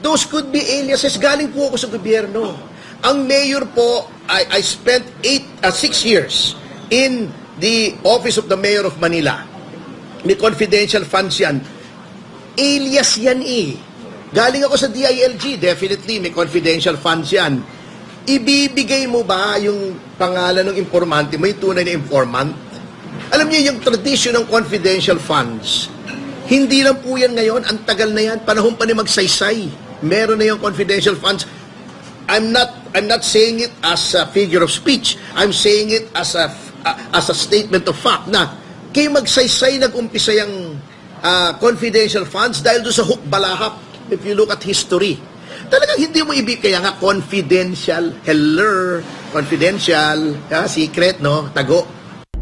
Those could be aliases. Galing po ako sa gobyerno. Ang mayor po, I, I spent eight, uh, six years in the office of the mayor of Manila. May confidential funds yan. Alias yan eh. Galing ako sa DILG, definitely may confidential funds yan. Ibibigay mo ba yung pangalan ng informante mo, yung tunay na informant? Alam niyo, yung tradition ng confidential funds, hindi lang po yan ngayon, ang tagal na yan, panahon pa ni magsaysay. Meron na yung confidential funds. I'm not I'm not saying it as a figure of speech. I'm saying it as a as a statement of fact na kay magsaysay nag-umpisa yung ah, confidential funds dahil doon sa hook balahap if you look at history. Talagang hindi mo ibig kaya nga confidential, hello, confidential, ha, secret, no, tago.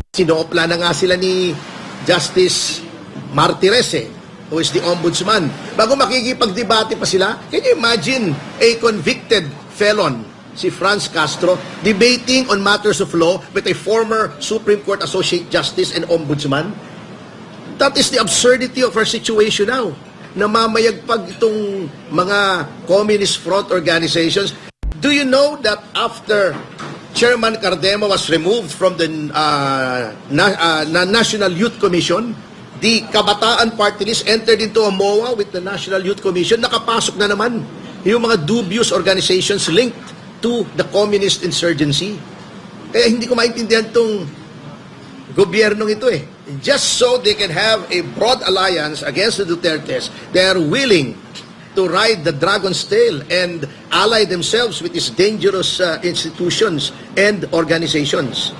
Sinopla na nga sila ni Justice Martires eh, who is the ombudsman. Bago makikipagdebate pa sila, can you imagine a convicted felon, si Franz Castro, debating on matters of law with a former Supreme Court Associate Justice and Ombudsman? That is the absurdity of our situation now. Namamayagpag itong mga communist front organizations. Do you know that after Chairman Cardemo was removed from the uh, na- uh, na National Youth Commission, the Kabataan Party List entered into a MOA with the National Youth Commission. Nakapasok na naman yung mga dubious organizations linked to the communist insurgency. Kaya hindi ko maintindihan itong gobyernong ito eh. Just so they can have a broad alliance against the Dutertes, they are willing to ride the dragon's tail and ally themselves with these dangerous uh, institutions and organizations.